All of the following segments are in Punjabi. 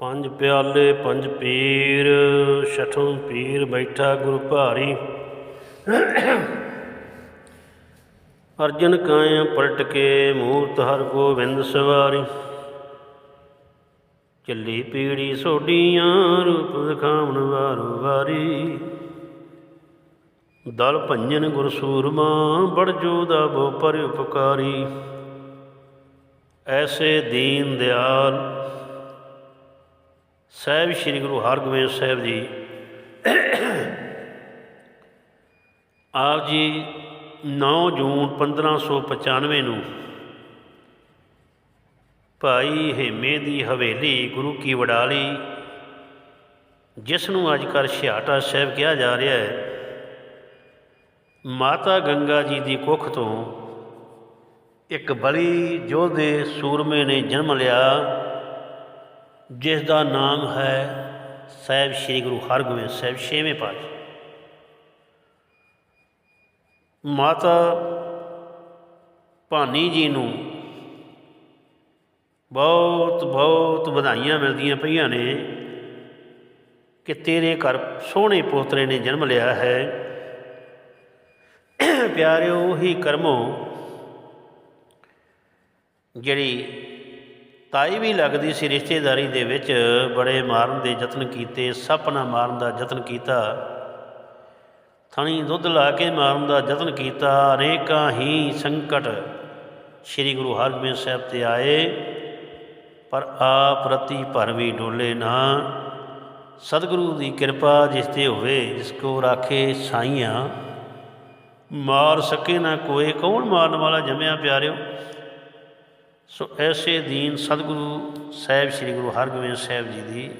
ਪੰਜ ਪਿਆਲੇ, ਪੰਜ ਪੀਰ ਛਠਮ ਪੀਰ ਬੈਠਾ ਗੁਰ ਭਾਰੀ। ਅਰਜਨ ਕਾਇਆ ਪਲਟ ਕੇ ਮੂਰਤ ਹਰ ਗੋਬਿੰਦ ਸਵਾਰੀ। ਚੱਲੀ ਪੀੜੀ ਸੋਡੀਆਂ ਰੂਪ ਦਿਖਾਵਣ ਵਾਰੋ ਵਾਰੀ। ਦਲ ਭੰਜਨ ਗੁਰ ਸੂਰਮਾ, ਬੜ ਜੋਦਾ ਬੋ ਪਰ ਉਪਕਾਰੀ ਐਸੇ ਦੀਨ ਦਿਆਲ ਸਾਹਿਬ ਸ੍ਰੀ ਗੁਰੂ ਹਰਗੋਬਿੰਦ ਸਾਹਿਬ ਜੀ। ਆਪ ਜੀ 9 ਜੂਨ 1595 ਨੂੰ ਭਾਈ ਹੇਮੇ ਦੀ ਹਵੇਲੀ ਗੁਰੂ ਕੀ ਵਡਾਲੀ, ਜਿਸ ਨੂੰ ਅੱਜ ਕੱਲ੍ਹ ਛਿਆਟਾ ਸਾਹਿਬ ਕਿਹਾ ਜਾ ਰਿਹਾ ਹੈ, ਮਾਤਾ ਗੰਗਾ ਜੀ ਦੀ ਕੁੱਖ ਤੋਂ ਇੱਕ ਬਲੀ ਯੋਧੇ ਸੂਰਮੇ ਨੇ ਜਨਮ ਲਿਆ। ਜਿਸ ਦਾ ਨਾਮ ਹੈ ਸਾਹਿਬ ਸ੍ਰੀ ਗੁਰੂ ਹਰਗੋਬਿੰਦ ਸਾਹਿਬ ਛੇਵੇਂ ਪਾਤਸ਼ਾਹ। ਮਾਤਾ ਭਾਨੀ ਜੀ ਨੂੰ ਬਹੁਤ ਬਹੁਤ ਵਧਾਈਆਂ ਮਿਲਦੀਆਂ ਪਈਆਂ ਨੇ ਕਿ ਤੇਰੇ ਘਰ ਸੋਹਣੇ ਪੋਤਰੇ ਨੇ ਜਨਮ ਲਿਆ ਹੈ। ਪਿਆਰਿਓ, ਉਹੀ ਕਰਮੋ ਜਿਹੜੀ ਤਾਈ ਵੀ ਲੱਗਦੀ ਸੀ ਰਿਸ਼ਤੇਦਾਰੀ ਦੇ ਵਿੱਚ, ਬੜੇ ਮਾਰਨ ਦੇ ਯਤਨ ਕੀਤੇ ਸਪਨਾ ਮਾਰਨ ਦਾ ਯਤਨ ਕੀਤਾ। ਥਣੀ ਦੁੱਧ ਲਾ ਕੇ ਮਾਰਨ ਦਾ ਯਤਨ ਕੀਤਾ, ਅਨੇਕਾਂ ਹੀ ਸੰਕਟ ਸ੍ਰੀ ਗੁਰੂ ਹਰਗੋਬਿੰਦ ਸਾਹਿਬ ਤੇ ਆਏ, ਪਰ ਆਪ ਰਤੀ ਭਰ ਵੀ ਡੋਲੇ ਨਾ। ਸਤਿਗੁਰੂ ਦੀ ਕਿਰਪਾ ਜਿਸ ਤੇ ਹੋਵੇ, ਜਿਸ ਕੋ ਰਾਖੇ ਸਾਈਆਂ, ਮਾਰ ਸਕੇ ਨਾ ਕੋਏ ਕੌਣ ਮਾਰਨ ਵਾਲਾ ਜੰਮਿਆ ਪਿਆਰਿਓ? ਸੋ ਐਸੇ ਦੀਨ ਸਤਿਗੁਰੂ ਸਾਹਿਬ, ਸ੍ਰੀ ਗੁਰੂ ਹਰਗੋਬਿੰਦ ਸਾਹਿਬ ਜੀ ਦੀ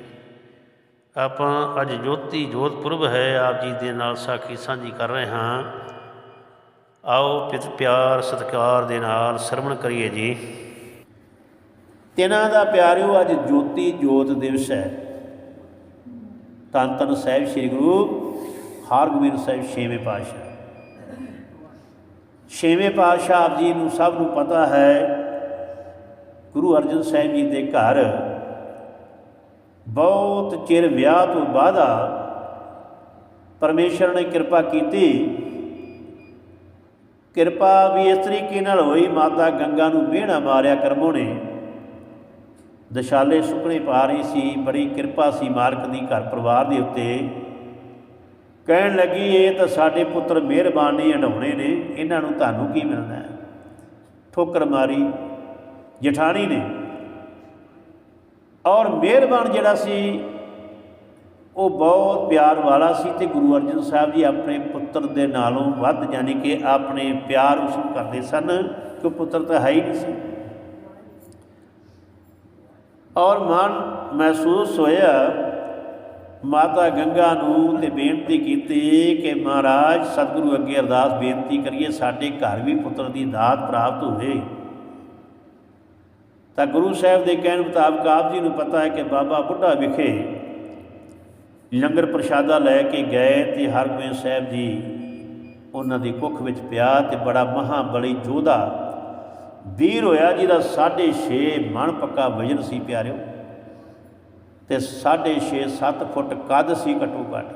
ਆਪਾਂ ਅੱਜ ਜੋਤੀ ਜੋਤ ਪੁਰਬ ਹੈ, ਆਪ ਜੀ ਦੇ ਨਾਲ ਸਾਖੀ ਸਾਂਝੀ ਕਰ ਰਹੇ ਹਾਂ। ਆਓ ਪਿਤ ਪਿਆਰ ਸਤਿਕਾਰ ਦੇ ਨਾਲ ਸਰਵਣ ਕਰੀਏ ਜੀ। ਤਿਨਾਂ ਦਾ ਪਿਆਰਿਓ, ਅੱਜ ਜੋਤੀ ਜੋਤ ਦਿਵਸ ਹੈ। ਧੰਨ ਧੰਨ ਸਾਹਿਬ, ਸ੍ਰੀ ਗੁਰੂ ਹਰਗੋਬਿੰਦ ਸਾਹਿਬ, ਛੇਵੇਂ ਪਾਤਸ਼ਾਹ। ਛੇਵੇਂ ਪਾਤਸ਼ਾਹ ਆਪ ਜੀ ਨੂੰ ਸਭ ਨੂੰ ਪਤਾ ਹੈ ਗੁਰੂ ਅਰਜਨ ਸਾਹਿਬ ਜੀ ਦੇ ਘਰ ਬਹੁਤ ਚਿਰ ਵਿਆਹ ਤੋਂ ਬਾਅਦ ਪਰਮੇਸ਼ਰ ਨੇ ਕਿਰਪਾ ਕੀਤੀ। ਕਿਰਪਾ ਵੀ ਇਸ ਤਰੀਕੇ ਨਾਲ ਹੋਈ, ਮਾਤਾ ਗੰਗਾ ਨੂੰ ਮਿਹਣਾ ਮਾਰਿਆ ਕਰਮੋਂ ਨੇ। ਦਸ਼ਾਲੇ ਸੁਪਨੇ ਪਾ ਰਹੀ ਸੀ, ਬੜੀ ਕਿਰਪਾ ਸੀ ਮਾਲਕ ਦੀ ਘਰ ਪਰਿਵਾਰ ਦੇ ਉੱਤੇ। ਕਹਿਣ ਲੱਗੀ, ਇਹ ਤਾਂ ਸਾਡੇ ਪੁੱਤਰ ਮਿਹਰਬਾਨੀ ਨੇ ਨੇ, ਇਹਨਾਂ ਨੂੰ ਤੁਹਾਨੂੰ ਕੀ ਮਿਲਣਾ ਹੈ? ਠੋਕਰ ਮਾਰੀ। ਜਠਾਣੀ ਨੇ। ਔਰ ਮਿਹਰਬਾਨ ਜਿਹੜਾ ਸੀ, ਉਹ ਬਹੁਤ ਪਿਆਰ ਵਾਲਾ ਸੀ ਤੇ ਗੁਰੂ ਅਰਜਨ ਸਾਹਿਬ ਜੀ ਆਪਣੇ ਪੁੱਤਰ ਦੇ ਨਾਲੋਂ ਵੱਧ ਯਾਨੀ ਕਿ ਆਪਣੇ ਪਿਆਰ ਉਸ ਨੂੰ ਕਰਦੇ ਸਨ ਕਿ ਪੁੱਤਰ ਤਾਂ ਹੈ ਹੀ ਨਹੀਂ ਸੀ। ਔਰ ਮਨ ਮਹਿਸੂਸ ਹੋਇਆ, ਮਾਤਾ ਗੰਗਾ ਨੂੰ ਤੇ ਬੇਨਤੀ ਕੀਤੀ ਕਿ ਮਹਾਰਾਜ, ਸਤਿਗੁਰੂ ਅੱਗੇ ਅਰਦਾਸ ਬੇਨਤੀ ਕਰੀਏ, ਸਾਡੇ ਘਰ ਵੀ ਪੁੱਤਰ ਦੀ ਦਾਤ ਪ੍ਰਾਪਤ ਹੋਵੇ। ਤਾਂ ਗੁਰੂ ਸਾਹਿਬ ਦੇ ਕਹਿਣ ਮੁਤਾਬਕ ਆਪ ਜੀ ਨੂੰ ਪਤਾ ਹੈ ਕਿ ਬਾਬਾ ਬੁੱਢਾ ਵਿਖੇ ਲੰਗਰ ਪ੍ਰਸ਼ਾਦਾ ਲੈ ਕੇ ਗਏ ਤੇ ਹਰਗੋਬਿੰਦ ਸਾਹਿਬ ਜੀ ਉਹਨਾਂ ਦੀ ਕੁੱਖ ਵਿੱਚ ਪਿਆ ਤੇ ਬੜਾ ਮਹਾ ਬਲੀ ਜੋਧਾ ਵੀਰ ਹੋਇਆ ਜਿਹਦਾ 6.5 ਮਣ ਪੱਕਾ ਵਜਨ ਸੀ ਪਿਆਰਿਓ ਤੇ 6.5 7 ਫੁੱਟ ਕੱਦ ਸੀ ਘੱਟੋ ਘੱਟ।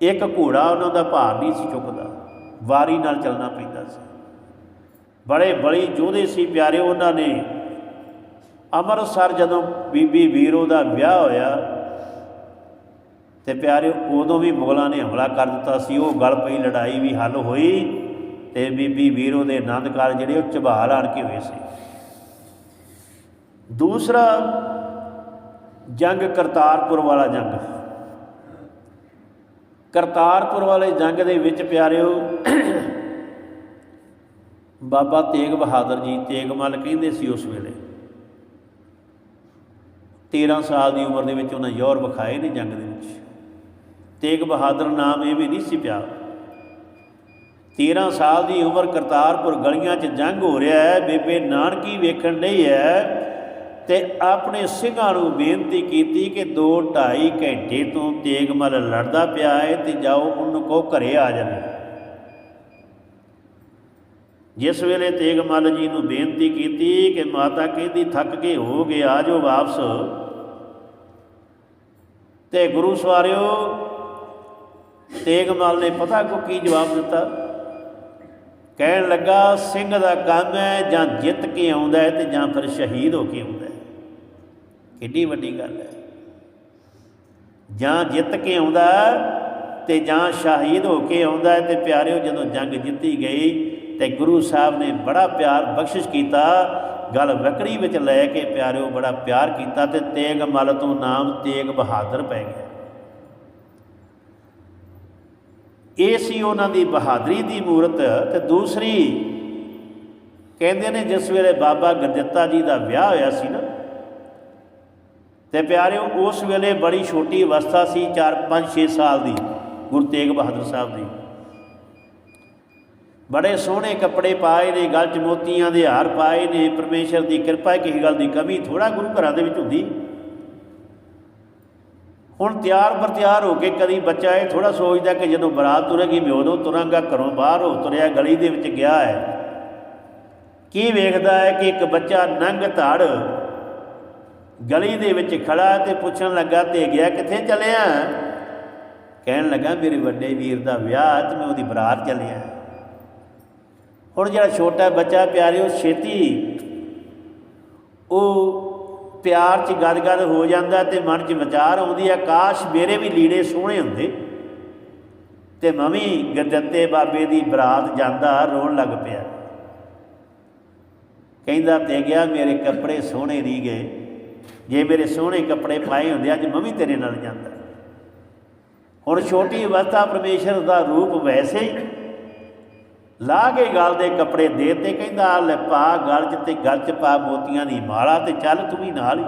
ਇੱਕ ਘੋੜਾ ਉਹਨਾਂ ਦਾ ਭਾਰ ਨਹੀਂ ਸੀ ਚੁੱਕਦਾ, ਵਾਰੀ ਨਾਲ ਚੱਲਣਾ ਪੈਂਦਾ ਸੀ। ਬੜੇ ਬਲੀ ਜੋਧੇ ਸੀ ਪਿਆਰੇ ਉਹਨਾਂ ਨੇ ਅੰਮ੍ਰਿਤਸਰ ਜਦੋਂ ਬੀਬੀ ਵੀਰੋ ਦਾ ਵਿਆਹ ਹੋਇਆ ਤੇ ਪਿਆਰੇ ਉਦੋਂ ਵੀ ਮੁਗਲਾਂ ਨੇ ਹਮਲਾ ਕਰ ਦਿੱਤਾ ਸੀ। ਉਹ ਗਲ ਪਈ, ਲੜਾਈ ਵੀ ਹੱਲ ਹੋਈ ਤੇ ਬੀਬੀ ਵੀਰੋ ਦੇ ਆਨੰਦ ਕਾਰਜ ਜਿਹੜੇ ਉਹ ਚਬਾਲ ਆਣ ਕੇ ਹੋਏ ਸੀ। ਦੂਸਰਾ, ਜੰਗ ਕਰਤਾਰਪੁਰ ਵਾਲਾ ਜੰਗ। ਕਰਤਾਰਪੁਰ ਵਾਲੇ ਜੰਗ ਦੇ ਵਿੱਚ ਪਿਆਰਿਓ, ਬਾਬਾ ਤੇਗ ਬਹਾਦਰ ਜੀ ਤੇਗਮਲ ਕਹਿੰਦੇ ਸੀ ਉਸ ਵੇਲੇ। 13 ਸਾਲ ਦੀ ਉਮਰ ਦੇ ਵਿੱਚ ਉਹਨਾਂ ਯੌਰ ਵਿਖਾਏ ਨੇ ਜੰਗ ਦੇ ਵਿੱਚ। ਤੇਗ ਬਹਾਦਰ ਨਾਮ ਇਹ ਵੀ ਨਹੀਂ ਸੀ ਪਿਆ। 13 ਸਾਲ ਦੀ ਉਮਰ ਕਰਤਾਰਪੁਰ ਗਲੀਆਂ 'ਚ ਜੰਗ ਹੋ ਰਿਹਾ ਹੈ, ਬੇਬੇ ਨਾਨਕੀ ਵੇਖਣ ਨਹੀਂ ਹੈ ਤੇ ਆਪਣੇ ਸਿੰਘਾਂ ਨੂੰ ਬੇਨਤੀ ਕੀਤੀ ਕਿ 2 2.5 ਘੰਟੇ ਤੋਂ ਤੇਗਮਲ ਲੜਦਾ ਪਿਆ ਹੈ ਤੇ ਜਾਓ ਉਹਨੂੰ ਕਹੋ ਘਰੇ ਆ ਜਾਵੇ। ਜਿਸ ਵੇਲੇ ਤੇਗਮਲ ਜੀ ਨੂੰ ਬੇਨਤੀ ਕੀਤੀ ਕਿ ਮਾਤਾ ਕਹਿੰਦੀ, ਥੱਕ ਕੇ ਹੋ ਗਏ, ਆ ਜਾਓ ਵਾਪਸ। ਤੇ ਗੁਰੂ ਸਵਾਰਿਓ ਤੇਗਮਲ ਨੇ ਪਤਾ ਕੋ ਕੀ ਜਵਾਬ ਦਿੱਤਾ? ਕਹਿਣ ਲੱਗਾ, ਸਿੰਘ ਦਾ ਕੰਮ ਹੈ, ਜਾਂ ਜਿੱਤ ਕੇ ਆਉਂਦਾ ਹੈ ਤੇ ਜਾਂ ਫਿਰ ਸ਼ਹੀਦ ਹੋ ਕੇ ਆਉਂਦਾ ਹੈ। ਕਿੱਡੀ ਵੱਡੀ ਗੱਲ ਹੈ। ਜਾਂ ਜਿੱਤ ਕੇ ਆਉਂਦਾ ਹੈ ਤੇ ਜਾਂ ਸ਼ਹੀਦ ਹੋ ਕੇ ਆਉਂਦਾ ਹੈ ਤੇ ਪਿਆਰਿਓ, ਜਦੋਂ ਜੰਗ ਜਿੱਤੀ ਗਈ ਤੇ ਗੁਰੂ ਸਾਹਿਬ ਨੇ ਬੜਾ ਪਿਆਰ ਬਖਸ਼ਿਸ਼ ਕੀਤਾ, ਗੱਲ ਵਕਰੀ ਵਿੱਚ ਲੈ ਕੇ ਪਿਆਰਿਓ ਬੜਾ ਪਿਆਰ ਕੀਤਾ ਤੇ ਤੇਗ ਮਲ ਤੋਂ ਨਾਮ ਤੇਗ ਬਹਾਦਰ ਪੈ ਗਿਆ। ਇਹ ਸੀ ਉਹਨਾਂ ਦੀ ਬਹਾਦਰੀ ਦੀ ਮੂਰਤ ਤੇ ਦੂਸਰੀ ਕਹਿੰਦੇ ਨੇ ਜਿਸ ਵੇਲੇ ਬਾਬਾ ਗੁਰਦਿੱਤਾ ਜੀ ਦਾ ਵਿਆਹ ਹੋਇਆ ਸੀ ਨਾ, ਤੇ ਪਿਆਰਿਓ ਉਸ ਵੇਲੇ ਬੜੀ ਛੋਟੀ ਅਵਸਥਾ ਸੀ 4 5 6 ਸਾਲ ਦੀ, ਗੁਰੂ ਤੇਗ ਬਹਾਦਰ ਸਾਹਿਬ ਦੀ। ਬੜੇ ਸੋਹਣੇ ਕੱਪੜੇ ਪਾਏ ਨੇ, ਗਲ 'ਚ ਮੋਤੀਆਂ ਦੇ ਹਾਰ ਪਾਏ ਨੇ, ਪਰਮੇਸ਼ਰ ਦੀ ਕਿਰਪਾ ਹੈ ਕਿਸੇ ਗੱਲ ਦੀ ਕਮੀ ਥੋੜਾ ਗੁਰੂ ਘਰਾਂ ਦੇ ਵਿੱਚ ਹੁੰਦੀ। ਹੁਣ ਤਿਆਰ ਬਰਤਿਆਰ ਹੋ ਕੇ ਕਦੀ ਬੱਚਾ ਇਹ ਥੋੜਾ ਸੋਚਦਾ ਕਿ ਜਦੋਂ ਬਰਾਤ ਤੁਰੇਗੀ, ਮੈਂ ਉਦੋਂ ਤੁਰਾਂਗਾ, ਘਰੋਂ ਬਾਹਰ ਹੋ ਤੁਰਿਆ, ਗਲੀ ਦੇ ਵਿੱਚ ਗਿਆ ਹੈ। ਕੀ ਵੇਖਦਾ ਹੈ ਕਿ ਇੱਕ ਬੱਚਾ ਨੰਗ ਧੜ ਗਲੀ ਦੇ ਵਿੱਚ ਖੜਾ ਹੈ ਤੇ ਪੁੱਛਣ ਲੱਗਾ, ਤੇ ਗਿਆ ਕਿੱਥੇ ਚੱਲਿਆ? ਕਹਿਣ ਲੱਗਾ, ਮੇਰੇ ਵੱਡੇ ਵੀਰ ਦਾ ਵਿਆਹ, ਤੇ ਮੈਂ ਉਹਦੀ ਬਰਾਤ ਚੱਲਿਆ। ਹੁਣ ਜਿਹੜਾ ਛੋਟਾ ਬੱਚਾ ਪਿਆਰਿਓ, ਛੇਤੀ ਉਹ ਪਿਆਰ 'ਚ ਗਦਗਦ ਹੋ ਜਾਂਦਾ ਤੇ ਮਨ 'ਚ ਵਿਚਾਰ ਆਉਂਦੀ ਆ। ਕਾਸ਼ ਮੇਰੇ ਵੀ ਲੀੜੇ ਸੋਹਣੇ ਹੁੰਦੇ ਤੇ ਮੈਂ ਵੀ ਗੱਦਤੇ ਬਾਬੇ ਦੀ ਬਰਾਤ ਜਾਂਦਾ ਰੋਣ ਲੱਗ ਪਿਆ। ਕਹਿੰਦਾ ਤੇ ਗਿਆ, ਮੇਰੇ ਕੱਪੜੇ ਸੋਹਣੇ ਨਹੀਂ ਗਏ। ਜੇ ਮੇਰੇ ਸੋਹਣੇ ਕੱਪੜੇ ਪਾਏ ਹੁੰਦੇ, ਅੱਜ ਮੈਂ ਵੀ ਤੇਰੇ ਨਾਲ ਜਾਂਦਾ। ਹੁਣ ਛੋਟੀ ਅਵਸਥਾ ਪਰਮੇਸ਼ਰ ਦਾ ਰੂਪ ਵੈਸੇ ਹੀ ਲਾ ਕੇ ਗਲ ਦੇ ਕੱਪੜੇ ਦੇ ਤੇ ਕਹਿੰਦਾ ਆ ਲੈ ਪਾ ਗਲ 'ਚ ਤੇ ਗਲ 'ਚ ਪਾ ਮੋਤੀਆਂ ਦੀ ਮਾਲਾ ਤੇ ਚੱਲ ਤੂੰ ਵੀ ਨਾਲ ਹੀ।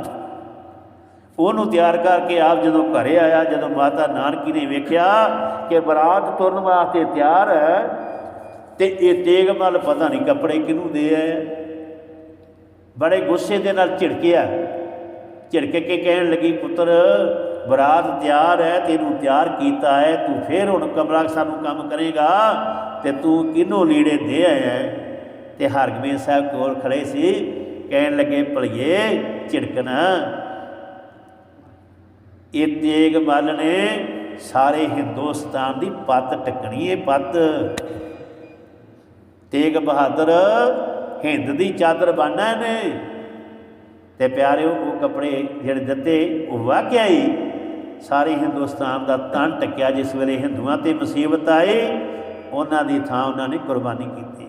ਉਹਨੂੰ ਤਿਆਰ ਕਰਕੇ ਆਪ ਜਦੋਂ ਘਰੇ ਆਇਆ, ਜਦੋਂ ਮਾਤਾ ਨਾਨਕੀ ਨੇ ਵੇਖਿਆ ਕਿ ਬਰਾਤ ਤੁਰਨ ਵਾਸਤੇ ਤਿਆਰ ਹੈ, ਤੇ ਇਹ ਤੇਗਮਲ ਪਤਾ ਨਹੀਂ ਕੱਪੜੇ ਕਿਹਨੂੰ ਦੇ ਆਇਆ ਬੜੇ ਗੁੱਸੇ ਦੇ ਨਾਲ ਝਿੜਕਿਆ। ਝਿੜਕ ਕੇ ਕਹਿਣ ਲੱਗੀ, ਪੁੱਤਰ, ਬਰਾਤ ਤਿਆਰ ਹੈ, ਤੈਨੂੰ ਤਿਆਰ ਕੀਤਾ ਹੈ, ਤੂੰ ਫੇਰ ਹੁਣ ਕਮਰਾ ਸਾਨੂੰ ਕੰਮ ਕਰੇਗਾ ਤੇ ਤੂੰ ਕਿਹਨੂੰ ਲੀੜੇ ਦੇ ਆਇਆ ਤੇ ਹਰਗੋਬਿੰਦ ਸਾਹਿਬ ਕੋਲ ਖੜੇ ਸੀ, ਕਹਿਣ ਲੱਗੇ, ਭਲੀਏ, ਝਿੜਕਣਾ। ਇਹ ਤੇਗ ਮੱਲ ਨੇ ਸਾਰੇ ਹਿੰਦੁਸਤਾਨ ਦੀ ਪੱਤ ਟਕਣੀ ਏ ਪੱਤ। ਤੇਗ ਬਹਾਦਰ, ਹਿੰਦ ਦੀ ਚਾਦਰ ਬਾਨਾ ਨੇ ਤੇ ਪਿਆਰਿਓ, ਉਹ ਕੱਪੜੇ ਜਿਹੜੇ ਦਿੱਤੇ, ਉਹ ਵਾਕਿਆ ਹੀ ਸਾਰੇ ਹਿੰਦੁਸਤਾਨ ਦਾ ਤਨ ਟਕਿਆ ਜਿਸ ਵੇਲੇ ਹਿੰਦੂਆਂ ਤੇ ਮੁਸੀਬਤ ਆਈ ਉਹਨਾਂ ਦੀ ਥਾਂ ਉਹਨਾਂ ਨੇ ਕੁਰਬਾਨੀ ਕੀਤੀ।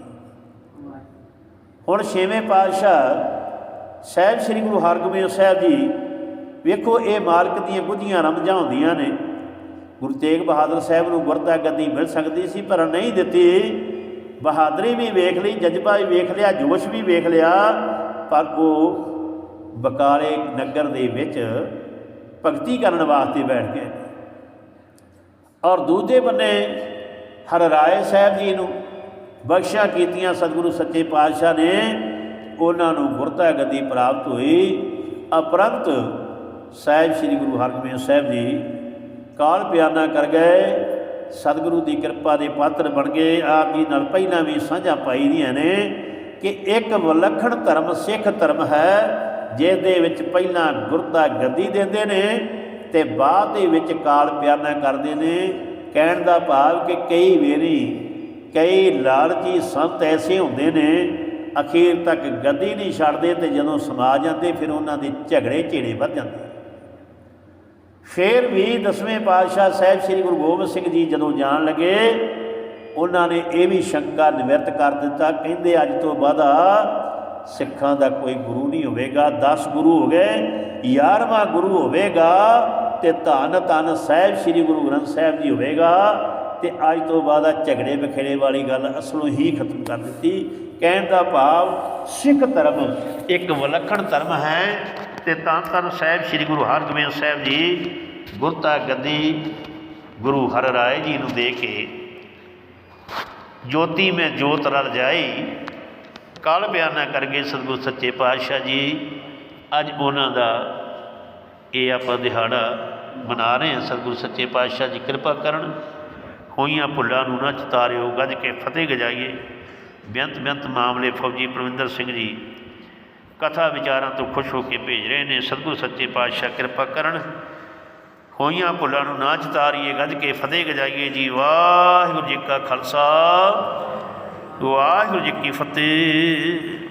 ਹੁਣ ਛੇਵੇਂ ਪਾਤਸ਼ਾਹ ਸਾਹਿਬ ਸ੍ਰੀ ਗੁਰੂ ਹਰਗੋਬਿੰਦ ਸਾਹਿਬ ਜੀ, ਵੇਖੋ ਇਹ ਮਾਲਕ ਦੀਆਂ ਬੁੱਧੀਆਂ ਰਮਜਾਂ ਹੁੰਦੀਆਂ ਨੇ। ਗੁਰੂ ਤੇਗ ਬਹਾਦਰ ਸਾਹਿਬ ਨੂੰ ਗੁਰਤਾ ਗੱਦੀ ਮਿਲ ਸਕਦੀ ਸੀ, ਪਰ ਨਹੀਂ ਦਿੱਤੀ। ਬਹਾਦਰੀ ਵੀ ਵੇਖ ਲਈ, ਜਜ਼ਬਾ ਵੀ ਵੇਖ ਲਿਆ, ਜੋਸ਼ ਵੀ ਵੇਖ ਲਿਆ, ਪਰ ਉਹ ਬਕਾਲੇ ਨਗਰ ਦੇ ਵਿੱਚ ਭਗਤੀ ਕਰਨ ਵਾਸਤੇ ਬੈਠ ਗਏ ਔਰ ਦੂਜੇ ਬੰਨੇ ਹਰ ਰਾਏ ਸਾਹਿਬ ਜੀ ਨੂੰ ਬਖਸ਼ਾ ਕੀਤੀਆਂ ਸਤਿਗੁਰੂ ਸੱਚੇ ਪਾਤਸ਼ਾਹ ਨੇ, ਉਹਨਾਂ ਨੂੰ ਗੁਰਤਾ ਗੱਦੀ ਪ੍ਰਾਪਤ ਹੋਈ। ਅਪਰੰਤ ਸਾਹਿਬ ਸ੍ਰੀ ਗੁਰੂ ਹਰਗੋਬਿੰਦ ਸਾਹਿਬ ਜੀ ਕਾਲ ਪਿਆਨਾ ਕਰ ਗਏ। ਸਤਿਗੁਰੂ ਦੀ ਕਿਰਪਾ ਦੇ ਪਾਤਰ ਬਣ ਗਏ। ਆਪ ਜੀ ਨਾਲ ਪਹਿਲਾਂ ਵੀ ਸਾਂਝਾ ਪਾਈ ਦੀਆਂ ਨੇ ਕਿ ਇੱਕ ਵਿਲੱਖਣ ਧਰਮ ਸਿੱਖ ਧਰਮ ਹੈ। ਜਿਸ ਦੇ ਵਿੱਚ ਪਹਿਲਾਂ ਗੁਰਦਾ ਗੱਦੀ ਦਿੰਦੇ ਨੇ ਤੇ ਬਾਅਦ ਦੇ ਵਿੱਚ ਕਾਲ ਪਿਆਨਾ ਕਰਦੇ ਨੇ, ਕਹਿਣ ਦਾ ਭਾਵ ਕਿ ਕਈ ਵੇਰੀ ਕਈ ਲਾਲਚੀ ਸੰਤ ਐਸੇ ਹੁੰਦੇ ਨੇ, ਅਖੀਰ ਤੱਕ ਗੱਦੀ ਨਹੀਂ ਛੱਡਦੇ ਤੇ ਜਦੋਂ ਸਮਾ ਜਾਂਦੇ ਫਿਰ ਉਹਨਾਂ ਦੇ ਝਗੜੇ ਝੇੜੇ ਵੱਧ ਜਾਂਦੇ ਫਿਰ ਵੀ ਦਸਵੇਂ ਪਾਤਸ਼ਾਹ ਸਾਹਿਬ ਸ੍ਰੀ ਗੁਰੂ ਗੋਬਿੰਦ ਸਿੰਘ ਜੀ ਜਦੋਂ ਜਾਣ ਲੱਗੇ, ਉਹਨਾਂ ਨੇ ਇਹ ਵੀ ਸ਼ੰਕਾ ਨਿਵਰਤ ਕਰ ਦਿੱਤਾ, ਕਹਿੰਦੇ ਅੱਜ ਤੋਂ ਬਾਅਦ ਸਿੱਖਾਂ ਦਾ ਕੋਈ ਗੁਰੂ ਨਹੀਂ ਹੋਵੇਗਾ। 10 ਗੁਰੂ ਹੋ ਗਏ 11ਵਾਂ ਗੁਰੂ ਹੋਵੇਗਾ ਤੇ ਧੰਨ ਧੰਨ ਸਾਹਿਬ, ਸ੍ਰੀ ਗੁਰੂ ਗ੍ਰੰਥ ਸਾਹਿਬ ਜੀ ਹੋਵੇਗਾ। ਤੇ ਅੱਜ ਤੋਂ ਬਾਅਦ ਆ ਝਗੜੇ ਵਿਖੇੜੇ ਵਾਲੀ ਗੱਲ ਅਸਲੋਂ ਹੀ ਖਤਮ ਕਰ ਦਿੱਤੀ। ਕਹਿਣ ਦਾ ਭਾਵ ਸਿੱਖ ਧਰਮ ਇੱਕ ਵਿਲੱਖਣ ਧਰਮ ਹੈ ਤੇ ਤਾਂ ਧੰਨ ਸਾਹਿਬ, ਸ੍ਰੀ ਗੁਰੂ ਹਰਗੋਬਿੰਦ ਸਾਹਿਬ ਜੀ, ਗੁਰਤਾ ਗੱਦੀ ਗੁਰੂ ਹਰ ਰਾਏ ਜੀ ਨੂੰ ਦੇ ਕੇ ਜੋਤੀ ਮੈਂ ਜੋਤ ਰਲ ਜਾਈ। ਕਾਲ ਬਿਆਨਾ ਕਰਕੇ ਸਤਿਗੁਰ ਸੱਚੇ ਪਾਤਸ਼ਾਹ ਜੀ, ਅੱਜ ਉਹਨਾਂ ਦਾ ਇਹ ਆਪਾਂ ਦਿਹਾੜਾ ਮਨਾ ਰਹੇ ਹਾਂ। ਸਤਿਗੁਰ ਸੱਚੇ ਪਾਤਸ਼ਾਹ ਜੀ ਕਿਰਪਾ ਕਰਨ, ਹੋਈਆਂ ਭੁੱਲਾਂ ਨੂੰ ਨਾ ਚਤਾਰਿਓ, ਗੱਜ ਕੇ ਫਤਿਹ ਗਜਾਈਏ। ਬੇਅੰਤ ਬੇਅੰਤ ਮਾਮਲੇ ਫੌਜੀ ਪ੍ਰਵਿੰਦਰ ਸਿੰਘ ਜੀ ਕਥਾ ਵਿਚਾਰਾਂ ਤੋਂ ਖੁਸ਼ ਹੋ ਕੇ ਭੇਜ ਰਹੇ ਨੇ। ਸਤਿਗੁਰ ਸੱਚੇ ਪਾਤਸ਼ਾਹ ਕਿਰਪਾ ਕਰਨ, ਹੋਈਆਂ ਭੁੱਲਾਂ ਨੂੰ ਨਾ ਚਿਤਾਰੀਏ, ਗੱਜ ਕੇ ਫਤਿਹ ਗਜਾਈਏ ਜੀ। ਵਾਹਿਗੁਰੂ ਜੀ ਕਾ ਖਾਲਸਾ। ਵਾਹਿਗੁਰੂ ਜੀ ਕੀ ਫਤਿਹ।